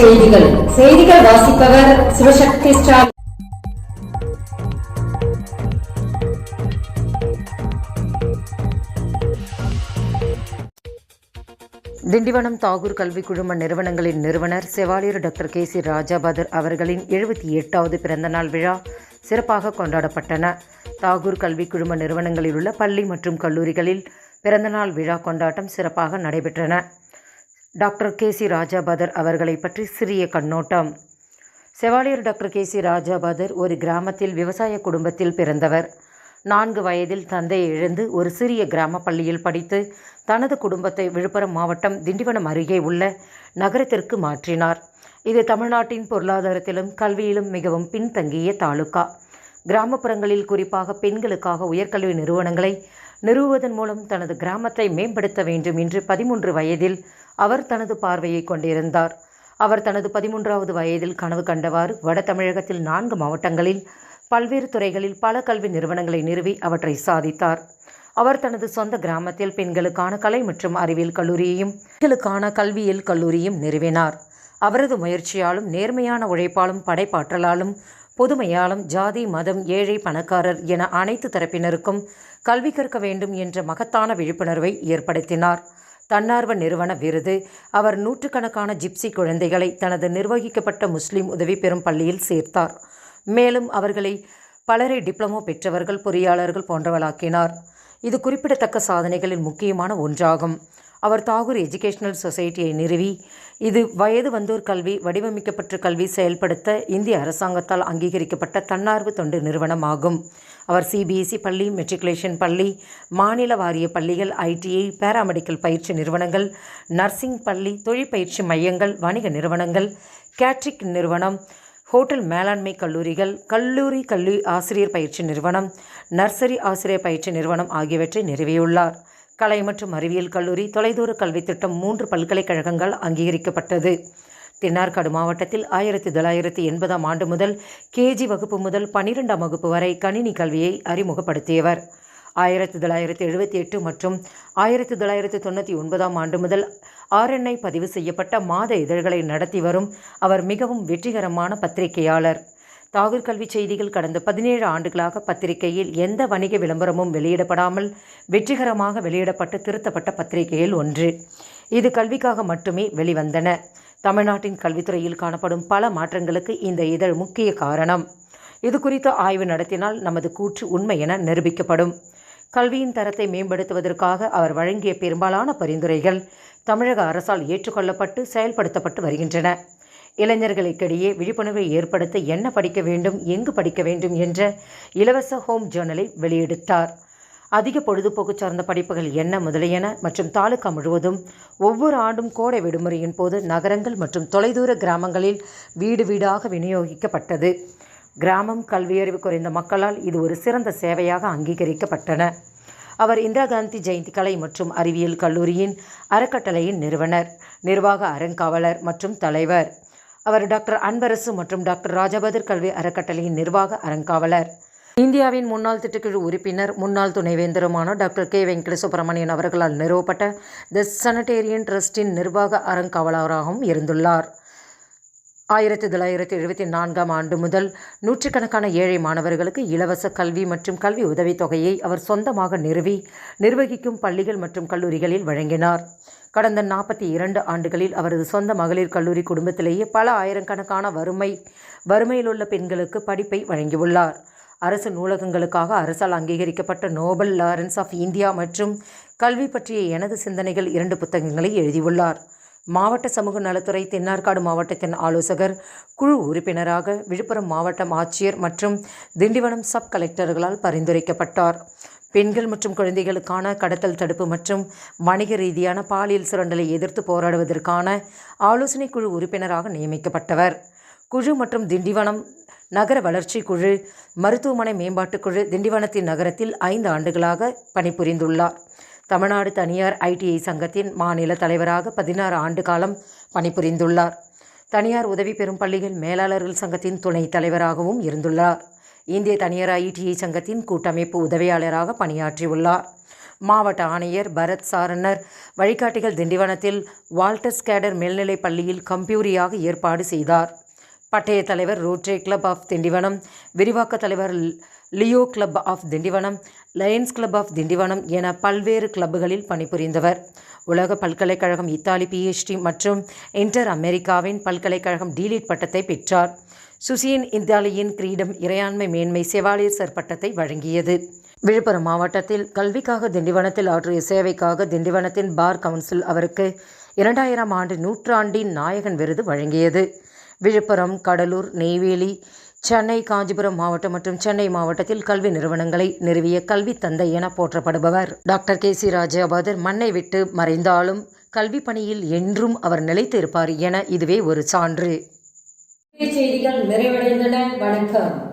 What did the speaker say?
செய்திகள். செய்திகள் வாசிப்பவர் சிவசக்தி ஸ்டாலின் திண்டிவனம் தாகூர் கல்வி குழும நிறுவனங்களின் நிறுவனர் chevalier doctor K C Rajapathar அவர்களின் எழுபத்தி எட்டாவது பிறந்தநாள் விழா சிறப்பாக கொண்டாடப்பட்டன. தாகூர் கல்வி குழும நிறுவனங்களில் உள்ள பள்ளி மற்றும் கல்லூரிகளில் பிறந்தநாள் விழா கொண்டாட்டம் சிறப்பாக நடைபெற்றன. டாக்டர் கே சி ராஜாபதர் அவர்களை பற்றி சிறிய கண்ணோட்டம். Chevalier doctor K C Rajapathar ஒரு கிராமத்தில் விவசாய குடும்பத்தில் பிறந்தவர். நான்கு வயதில் தந்தையை இழந்து ஒரு சிறிய கிராம பள்ளியில் படித்து தனது குடும்பத்தை விழுப்புரம் மாவட்டம் திண்டிவனம் அருகே உள்ள நகரத்திற்கு மாற்றினார். இது தமிழ்நாட்டின் பொருளாதாரத்திலும் கல்வியிலும் மிகவும் பின்தங்கிய தாலுகா. கிராமப்புறங்களில் குறிப்பாக பெண்களுக்காக உயர்கல்வி நிறுவனங்களை நிறுவுவதன் மூலம் தனது கிராமத்தை மேம்படுத்த வேண்டும் என்று பதிமூன்று வயதில் அவர் தனது பார்வையை கொண்டிருந்தார். அவர் தனது பதிமூன்றாவது வயதில் கனவு கண்டவாறு வட தமிழகத்தில் நான்கு மாவட்டங்களில் பல்வேறு துறைகளில் பல கல்வி நிறுவனங்களை நிறுவி அவற்றை சாதித்தார். அவர் தனது சொந்த கிராமத்தில் பெண்களுக்கான கலை மற்றும் அறிவியல் கல்லூரியையும் பெண்களுக்கான கல்வியியல் கல்லூரியும் நிறுவினார். அவரது முயற்சியாலும் நேர்மையான உழைப்பாலும் படைப்பாற்றலாலும் பொதுமையாலும் ஜாதி மதம் ஏழை பணக்காரர் என அனைத்து தரப்பினருக்கும் கல்வி கற்க வேண்டும் என்ற மகத்தான விழிப்புணர்வை ஏற்படுத்தினார். தன்னார்வ நிறுவன விருது. அவர் நூற்றுக்கணக்கான ஜிப்சி குழந்தைகளை தனது நிர்வகிக்கப்பட்ட முஸ்லிம் உதவி பெறும் பள்ளியில் சேர்த்தார். மேலும் அவர்களை பலரை டிப்ளமோ பெற்றவர்கள் பொறியாளர்கள் போன்றவளாக்கினார் இது குறிப்பிடத்தக்க சாதனைகளில் முக்கியமான ஒன்றாகும். அவர் தாகூர் எஜுகேஷனல் சொசைட்டியை நிறுவி. இது வயது வந்தோர் கல்வி வடிவமைக்கப்பட்ட கல்வி செயல்படுத்த இந்திய அரசாங்கத்தால் அங்கீகரிக்கப்பட்ட தன்னார்வ தொண்டு நிறுவனமாகும். அவர் சிபிஎஸ்இ பள்ளி மெட்ரிகுலேஷன் பள்ளி மாநில வாரிய பள்ளிகள் ஐடிஐ பேராமெடிக்கல் பயிற்சி நிறுவனங்கள் நர்சிங் பள்ளி தொழிற்பயிற்சி மையங்கள் வணிக நிறுவனங்கள் கேட்ரிக் நிறுவனம் ஹோட்டல் மேலாண்மை கல்லூரிகள் கல்லூரி கல்வி ஆசிரியர் பயிற்சி நிறுவனம் நர்சரி ஆசிரியர் பயிற்சி நிறுவனம் ஆகியவற்றை நிறுவியுள்ளார். கலை மற்றும் அறிவியல் கல்லூரி தொலைதூர கல்வித் திட்டம் மூன்று பல்கலைக்கழகங்கள் அங்கீகரிக்கப்பட்டது. தென்னார்காடு மாவட்டத்தில் ஆயிரத்தி தொள்ளாயிரத்தி எண்பதாம் ஆண்டு முதல் கேஜி வகுப்பு முதல் பன்னிரெண்டாம் வகுப்பு வரை கணினி கல்வியை அறிமுகப்படுத்தியவர். ஆயிரத்தி தொள்ளாயிரத்தி எழுபத்தி எட்டு மற்றும் ஆயிரத்தி தொள்ளாயிரத்தி தொண்ணூற்றி ஒன்பதாம் ஆண்டு முதல் ஆர்என்ஐ பதிவு செய்யப்பட்ட மாத இதழ்களை நடத்தி வரும் அவர் மிகவும் வெற்றிகரமான பத்திரிகையாளர். தாகூர் கல்வி செய்திகள் கடந்த பதினேழு ஆண்டுகளாக பத்திரிகையில் எந்த வணிக விளம்பரமும் வெளியிடப்படாமல் வெற்றிகரமாக வெளியிடப்பட்டு திருத்தப்பட்ட பத்திரிகையில் ஒன்று. இது கல்விக்காக மட்டுமே வெளிவந்தன. தமிழ்நாட்டின் கல்வித்துறையில் காணப்படும் பல மாற்றங்களுக்கு இந்த இதழ் முக்கிய காரணம். இது குறித்த ஆய்வு நடத்தினால் நமது கூற்று உண்மை என நிரூபிக்கப்படும். கல்வியின் தரத்தை மேம்படுத்துவதற்காக அவர் வழங்கிய பெரும்பாலான பரிந்துரைகள் தமிழக அரசால் ஏற்றுக்கொள்ளப்பட்டு செயல்படுத்தப்பட்டு வருகின்றன. இளைஞர்களுக்கிடையே விழிப்புணர்வை ஏற்படுத்த என்ன படிக்க வேண்டும் எங்கு படிக்க வேண்டும் என்ற இலவச ஹோம் ஜேர்னலை வெளியெடுத்தார் அதிக பொழுதுபோக்கு சார்ந்த படிப்புகள் என்ன முதலியன மற்றும் தாலுகா முழுவதும் ஒவ்வொரு ஆண்டும் கோடை விடுமுறையின் போது நகரங்கள் மற்றும் தொலைதூர கிராமங்களில் வீடு வீடாக விநியோகிக்கப்பட்டது. கிராமம் கல்வியறிவு குறைந்த மக்களால் இது ஒரு சிறந்த சேவையாக அங்கீகரிக்கப்பட்டன. அவர் இந்திரா காந்தி ஜெயந்தி கலை மற்றும் அறிவியல் கல்லூரியின் அறக்கட்டளையின் நிறுவனர் நிர்வாக அறங்காவலர் மற்றும் தலைவர். அவர் டாக்டர் அன்பரசு மற்றும் டாக்டர் ராஜபதர் கல்வி அறக்கட்டளையின் நிர்வாக அறங்காவலர். இந்தியாவின் முன்னாள் திட்டக்குழு உறுப்பினர் முன்னாள் துணைவேந்தருமான டாக்டர் கே. வெங்கட சுப்பிரமணியன் அவர்களால் நிறுவப்பட்ட தி சனடேரியன் ட்ரஸ்டின் நிர்வாக அறங்காவலராகவும் இருந்துள்ளார். ஆயிரத்தி தொள்ளாயிரத்தி எழுபத்தி நான்காம் ஆண்டு முதல் நூற்றுக்கணக்கான ஏழை மாணவர்களுக்கு இலவச கல்வி மற்றும் கல்வி உதவித்தொகையை அவர் சொந்தமாக நிறுவி நிர்வகிக்கும் பள்ளிகள் மற்றும் கல்லூரிகளில் வழங்கினார். கடந்த நாற்பத்தி இரண்டு ஆண்டுகளில் அவரது சொந்த மகளிர் கல்லூரி குடும்பத்திலேயே பல ஆயிரக்கணக்கான வறுமை வறுமையிலுள்ள பெண்களுக்கு படிப்பை வழங்கியுள்ளார். அரசு நூலகங்களுக்காக அரசால் அங்கீகரிக்கப்பட்ட நோபல் லாரன்ஸ் ஆஃப் இந்தியா மற்றும் கல்வி பற்றிய எனது சிந்தனைகள் இரண்டு புத்தகங்களை எழுதியுள்ளார். மாவட்ட சமூக நலத்துறை தென்னார்காடு மாவட்டத்தின் ஆலோசகர் குழு உறுப்பினராக விழுப்புரம் மாவட்டம் ஆட்சியர் மற்றும் திண்டிவனம் சப் கலெக்டர்களால் பரிந்துரைக்கப்பட்டார். பெண்கள் மற்றும் குழந்தைகளுக்கான கடத்தல் தடுப்பு மற்றும் வணிக ரீதியான பாலியல் சுரண்டலை எதிர்த்து போராடுவதற்கான ஆலோசனை குழு உறுப்பினராக நியமிக்கப்பட்டவர். குழு மற்றும் திண்டிவனம் நகர வளர்ச்சி குழு மருத்துவமனை மேம்பாட்டுக் குழு திண்டிவனத்தின் நகரத்தில் ஐந்து ஆண்டுகளாக பணிபுரிந்துள்ளார். தமிழ்நாடு தனியார் ஐடிஐ சங்கத்தின் மாநில தலைவராக பதினாறு ஆண்டு காலம் பணிபுரிந்துள்ளார். தனியார் உதவி பெறும் பள்ளிகள் மேலாளர்கள் சங்கத்தின் துணைத் தலைவராகவும் இருந்துள்ளார். இந்திய தனியார் ஐடிஐ சங்கத்தின் கூட்டமைப்பு உதவியாளராக பணியாற்றியுள்ளார். மாவட்ட ஆணையர் பரத் சாரணர் வழிகாட்டிகள் திண்டிவனத்தில் வால்டர்ஸ் கேடர் மேல்நிலைப் பள்ளியில் கம்ப்யூரியாக ஏற்பாடு செய்தார். பட்டய தலைவர் ரோட்ரே கிளப் ஆஃப் திண்டிவனம் விரிவாக்க தலைவர் Leo club of Tindivanam Lions club of Tindivanam என பல்வேறு கிளப்புகளில் பணிபுரிந்தவர். உலக பல்கலைக்கழகம் இத்தாலி பிஹெச்டி மற்றும் இன்டர் அமெரிக்காவின் பல்கலைக்கழகம் டீலிட் பட்டத்தை பெற்றார். சுசியின் இத்தாலியின் கிரீடம் இறையாண்மை மேன்மை செவாலியர் சர் பட்டத்தை வழங்கியது. விழுப்புரம் மாவட்டத்தில் கல்விக்காக திண்டிவனத்தில் ஆற்றிய சேவைக்காக திண்டிவனத்தின் பார் கவுன்சில் அவருக்கு இரண்டாயிரம் ஆண்டு நூற்றாண்டின் நாயகன் விருது வழங்கியது. விழுப்புரம் கடலூர் நெய்வேலி சென்னை காஞ்சிபுரம் மாவட்டம் மற்றும் சென்னை மாவட்டத்தில் கல்வி நிறுவனங்களை நிறுவிய கல்வி தந்தை என போற்றப்படுபவர். டாக்டர் கே சி ராஜாபாதர் மண்ணை விட்டு மறைந்தாலும் கல்வி பணியில் என்றும் அவர் நிலைத்து இருப்பார் என இதுவே ஒரு சான்று. செய்திகள் நிறைவடைந்தன. வணக்கம்.